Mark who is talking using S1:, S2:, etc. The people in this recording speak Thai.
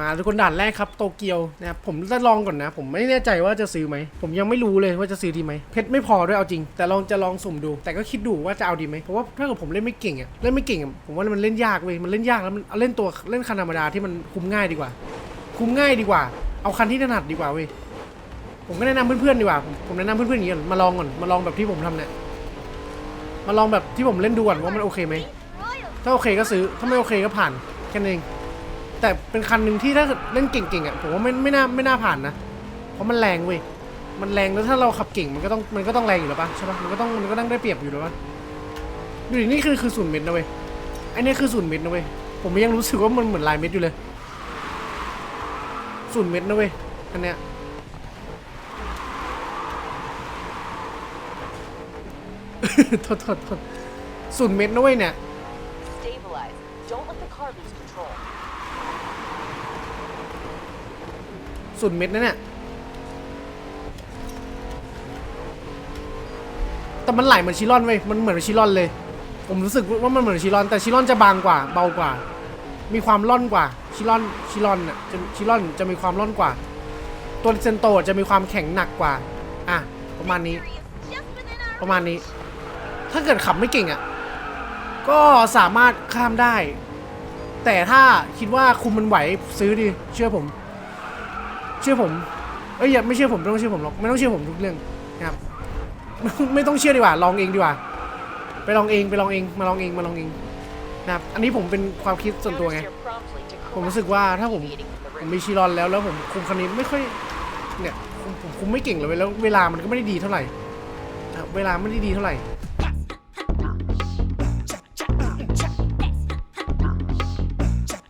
S1: มาทุกคนด่านแรกครับโตเกียวนะครับผมจะลองก่อนนะ ผมไม่แน่ใจว่าจะซื้อไหม ผมยังไม่รู้เลยว่าจะซื้อดีไหมเพชรไม่พอด้วยเอาจริง แต่ลองจะลองสุ่มดู แต่ก็คิดดูว่าจะเอาดีไหมเพราะว่าถ้าเกิดผมเล่นไม่เก่งอะเล่นไม่เก่งอะผมว่ามันเล่นยากเว้ยมันเล่นยากแล้วมันเอาเล่นตัวเล่นคันธรรมดาที่มันคุมง่ายดีกว่า คุมง่ายดีกว่า เอาคันที่ถนัดดีกว่าเว้ยผมก็แนะนำเพื่อนๆดีกว่าผมผมแนะนำเพื่อนๆอย่างนี้ก่อนมาลองก่อนมาลองแบบที่ผมทำเนี่ยมาลองแบบที่ผมเล่นดูก่อนว่ามันโอเคไหมถ้าโอเคก็ซื้อถ้าไม่โอเคก็ผ่านแค่นั้นเอง แต่เป็นคันหนึ่งที่ถ้าเล่นเก่งๆอะผมว่าไม่ไม่น่าไม่น่าผ่านนะ เพราะมันแรงเว้ยมันแรงแล้วถ้าเราขับเก่งมันก็ต้องมันก็ต้องแรงอยู่แล้วปะใช่ปะมันก็ต้องมันก็ต้องได้เปรียบอยู่แล้วปะดูดินี่คือคือศูนย์เมตรนะเว้ยไอ้นี่คือศูนย์เมตรนะเว้ยผมยังรู้สึกว่ามันเหมือนลายเม็ดอยู่เลยศูนย์เมตรนะเว้ยอันเนี้ยโทษโทษโทษศูนย์เมตรนะเว้ยเนี่ย
S2: Stabilize. Don't let the car lose control.
S1: ศูนย์เม็ดนะเนี่ย แต่มันไหลเหมือนชิลอนเว้ย มันเหมือนชิลอนเลย ผมรู้สึกว่ามันเหมือนชิลอน แต่ชิลอนจะบางกว่า เบากว่า มีความร่อนกว่า ชิลอน ชิลอนน่ะจะชิลอนจะมีความร่อนกว่า ตัวเซนโตจะมีความแข็งหนักกว่า อะ ประมาณนี้ ประมาณนี้ ถ้าเกิดขับไม่เก่งอะ ก็สามารถข้ามได้แต่ถ้าคิดว่าคุมมันไหวซื้อดิ เชื่อผม เชื่อผมเอ้ยอย่าไม่เชื่อผมไม่ต้องเชื่อผมหรอกไม่ต้องเชื่อผมทุกเรื่องนะครับ ไม่ต้องเชื่อดีกว่า ลองเองดีกว่า ไปลองเองไปลองเองมาลองเองมาลองเองนะครับอันนี้ผมเป็นความคิดส่วนตัวไงผมรู้สึกว่าถ้าผมผมมีชิรอนแล้วแล้วผมคุมคันนี้ไม่ค่อยเนี่ยผมคุมไม่เก่งเลยแล้ว เวลามันก็ไม่ได้ดีเท่าไหร่เวลาไม่ได้ดีเท่าไหร่